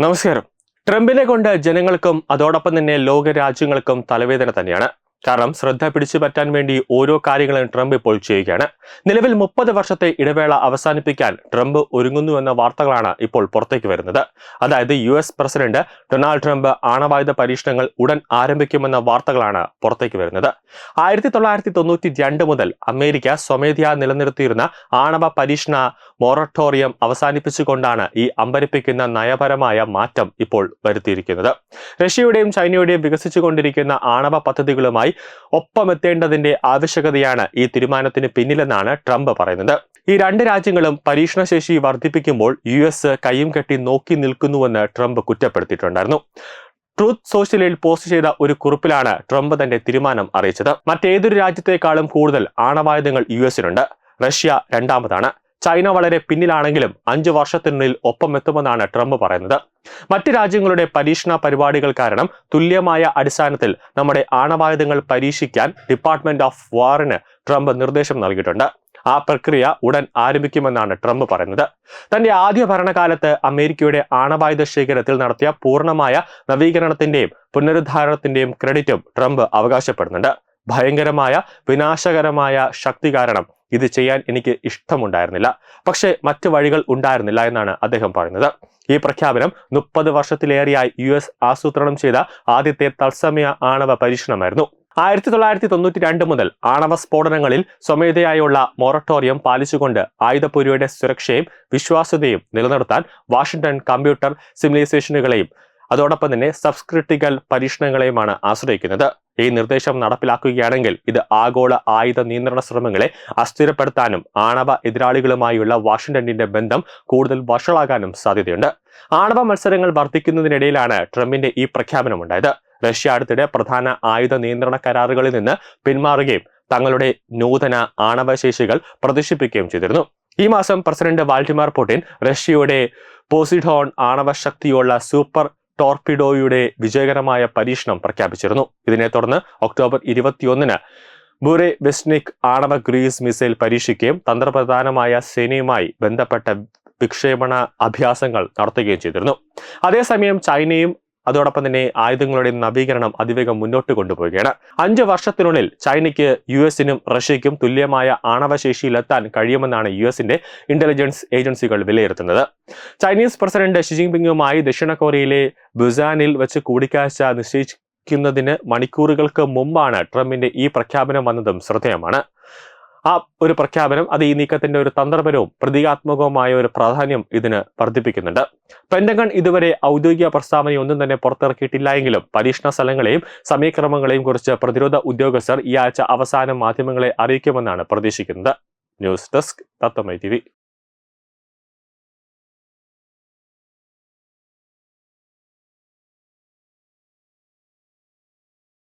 നമസ്കാരം. ട്രംപിനെ കൊണ്ട് ജനങ്ങൾക്കും അതോടൊപ്പം തന്നെ ലോക രാജ്യങ്ങൾക്കും തലവേദന തന്നെയാണ്. കാരണം ശ്രദ്ധ പിടിച്ചു പറ്റാൻ വേണ്ടി ഓരോ കാര്യങ്ങളും ട്രംപ് ഇപ്പോൾ ചെയ്യുകയാണ്. നിലവിൽ മുപ്പത് വർഷത്തെ ഇടവേള അവസാനിപ്പിക്കാൻ ട്രംപ് ഒരുങ്ങുന്നു എന്ന വാർത്തകളാണ് ഇപ്പോൾ പുറത്തേക്ക് വരുന്നത്. അതായത് U S president Donald Trump ആണവായുധ പരീക്ഷണങ്ങൾ ഉടൻ ആരംഭിക്കുമെന്ന വാർത്തകളാണ് പുറത്തേക്ക് വരുന്നത്. ആയിരത്തി തൊള്ളായിരത്തി തൊണ്ണൂറ്റി രണ്ട് മുതൽ അമേരിക്ക സ്വമേധയാ നിലനിർത്തിയിരുന്ന ആണവ പരീക്ഷണ മൊറട്ടോറിയം അവസാനിപ്പിച്ചുകൊണ്ടാണ് ഈ അമ്പരിപ്പിക്കുന്ന നയപരമായ മാറ്റം ഇപ്പോൾ വരുത്തിയിരിക്കുന്നത്. റഷ്യയുടെയും ചൈനയുടെയും വികസിച്ചുകൊണ്ടിരിക്കുന്ന ആണവ പദ്ധതികളുമായി ഒപ്പമെത്തേണ്ടതിന്റെ ആവശ്യകതയാണ് ഈ തീരുമാനത്തിന് പിന്നിലെന്നാണ് ട്രംപ് പറയുന്നത്. ഈ രണ്ട് രാജ്യങ്ങളും പരീക്ഷണശേഷി വർദ്ധിപ്പിക്കുമ്പോൾ യു എസ് കൈയും കെട്ടി നോക്കി നിൽക്കുന്നുവെന്ന് ട്രംപ് കുറ്റപ്പെടുത്തിയിട്ടുണ്ടായിരുന്നു. ട്രൂത്ത് സോഷ്യലിൽ പോസ്റ്റ് ചെയ്ത ഒരു കുറിപ്പിലാണ് ട്രംപ് തന്റെ തീരുമാനം അറിയിച്ചത്. മറ്റേതൊരു രാജ്യത്തെക്കാളും കൂടുതൽ ആണവായുധങ്ങൾ യു എസിനുണ്ട്. റഷ്യ രണ്ടാമതാണ്. ചൈന വളരെ പിന്നിലാണെങ്കിലും അഞ്ചു വർഷത്തിനുള്ളിൽ ഒപ്പമെത്തുമെന്നാണ് ട്രംപ് പറയുന്നത്. മറ്റ് രാജ്യങ്ങളുടെ പരീക്ഷണ പരിപാടികൾ കാരണം തുല്യമായ അടിസ്ഥാനത്തിൽ നമ്മുടെ ആണവായുധങ്ങൾ പരീക്ഷിക്കാൻ ഡിപ്പാർട്ട്മെന്റ് ഓഫ് വാറിന് ട്രംപ് നിർദ്ദേശം നൽകിയിട്ടുണ്ട്. ആ പ്രക്രിയ ഉടൻ ആരംഭിക്കുമെന്നാണ് ട്രംപ് പറയുന്നത്. തന്റെ ആദ്യ ഭരണകാലത്ത് അമേരിക്കയുടെ ആണവായുധ ശേഖരത്തിൽ നടത്തിയ പൂർണമായ നവീകരണത്തിന്റെയും പുനരുദ്ധാരണത്തിന്റെയും ക്രെഡിറ്റും ട്രംപ് അവകാശപ്പെടുന്നുണ്ട്. ഭയങ്കരമായ വിനാശകരമായ ശക്തി കാരണം ഇത് ചെയ്യാൻ എനിക്ക് ഇഷ്ടമുണ്ടായിരുന്നില്ല. പക്ഷേ മറ്റു വഴികൾ ഉണ്ടായിരുന്നില്ല എന്നാണ് അദ്ദേഹം പറയുന്നത്. ഈ പ്രഖ്യാപനം മുപ്പത് വർഷത്തിലേറെയായി യു എസ് ആസൂത്രണം ചെയ്ത ആദ്യത്തെ തത്സമയ ആണവ പരീക്ഷണമായിരുന്നു. ആയിരത്തി തൊള്ളായിരത്തി തൊണ്ണൂറ്റി രണ്ട് മുതൽ ആണവ സ്ഫോടനങ്ങളിൽ സ്വമേധയായുള്ള മൊറട്ടോറിയം പാലിച്ചുകൊണ്ട് ആയുധപുരിയുടെ സുരക്ഷയും വിശ്വാസ്യതയും നിലനിർത്താൻ വാഷിംഗ്ടൺ കമ്പ്യൂട്ടർ സിമുലൈസേഷനുകളെയും അതോടൊപ്പം തന്നെ സബ്സ്ക്രിപ്റ്റിക്കൽ പരീക്ഷണങ്ങളെയുമാണ് ആശ്രയിക്കുന്നത്. ഈ നിർദ്ദേശം നടപ്പിലാക്കുകയാണെങ്കിൽ ഇത് ആഗോള ആയുധ നിയന്ത്രണ ശ്രമങ്ങളെ അസ്ഥിരപ്പെടുത്താനും ആണവ എതിരാളികളുമായുള്ള വാഷിംഗ്ടണിന്റെ ബന്ധം കൂടുതൽ വഷളാകാനും സാധ്യതയുണ്ട്. ആണവ മത്സരങ്ങൾ വർദ്ധിക്കുന്നതിനിടയിലാണ് ട്രംപിന്റെ ഈ പ്രഖ്യാപനം പ്രഖ്യാപനമുണ്ടായത് റഷ്യ അടുത്തിടെ പ്രധാന ആയുധ നിയന്ത്രണ കരാറുകളിൽ നിന്ന് പിന്മാറുകയും തങ്ങളുടെ നൂതന ആണവശേഷികൾ പ്രദർശിപ്പിക്കുകയും ചെയ്തിരുന്നു. ഈ മാസം പ്രസിഡന്റ് വാൾട്ടിമാർ പുടിൻ റഷ്യയുടെ പോസിഡോൺ ആണവ ശക്തിയുള്ള സൂപ്പർ ടോർപിഡോയുടെ വിജയകരമായ പരീക്ഷണം പ്രഖ്യാപിച്ചിരുന്നു. ഇതിനെ തുടർന്ന് ഒക്ടോബർ ഇരുപത്തിയൊന്നിന് ബുറെ വെസ്നിക് ആണവ ഗ്രീസ് മിസൈൽ പരീക്ഷിക്കുകയും തന്ത്രപ്രധാനമായ സേനയുമായി ബന്ധപ്പെട്ട വിക്ഷേപണ അഭ്യാസങ്ങൾ നടത്തുകയും ചെയ്തിരുന്നു. അതേസമയം ചൈനയും അതോടൊപ്പം തന്നെ ആയുധങ്ങളുടെ നവീകരണം അതിവേഗം മുന്നോട്ട് കൊണ്ടുപോവുകയാണ്. അഞ്ച് വർഷത്തിനുള്ളിൽ ചൈനയ്ക്ക് യു എസിനും റഷ്യയ്ക്കും തുല്യമായ ആണവശേഷിയിലെത്താൻ കഴിയുമെന്നാണ് യു എസിന്റെ ഇന്റലിജൻസ് ഏജൻസികൾ വിലയിരുത്തുന്നത്. ചൈനീസ് പ്രസിഡന്റ് ഷി ജിൻപിങ്ങുമായി ദക്ഷിണ കൊറിയയിലെ ബുസാനിൽ വെച്ച് കൂടിക്കാഴ്ച നിശ്ചയിക്കുന്നതിന് മണിക്കൂറുകൾക്ക് മുമ്പാണ് ട്രംപിന്റെ ഈ പ്രഖ്യാപനം വന്നതും ശ്രദ്ധേയമാണ്. ആ ഒരു പ്രഖ്യാപനം അത് ഈ നീക്കത്തിന്റെ ഒരു തന്ത്രപരവും പ്രതീകാത്മകവുമായ ഒരു പ്രാധാന്യം ഇതിന് വർദ്ധിപ്പിക്കുന്നുണ്ട്. പെന്റഗൺ ഇതുവരെ ഔദ്യോഗിക പ്രസ്താവനയൊന്നും തന്നെ പുറത്തിറക്കിയിട്ടില്ല എങ്കിലും പരീക്ഷണ സ്ഥലങ്ങളെയും സമയക്രമങ്ങളെയും കുറിച്ച് പ്രതിരോധ ഉദ്യോഗസ്ഥർ ഈ ആഴ്ച അവസാനം മാധ്യമങ്ങളെ അറിയിക്കുമെന്നാണ് പ്രതീക്ഷിക്കുന്നത്. ന്യൂസ് ഡെസ്ക് തത്വമൈ ടി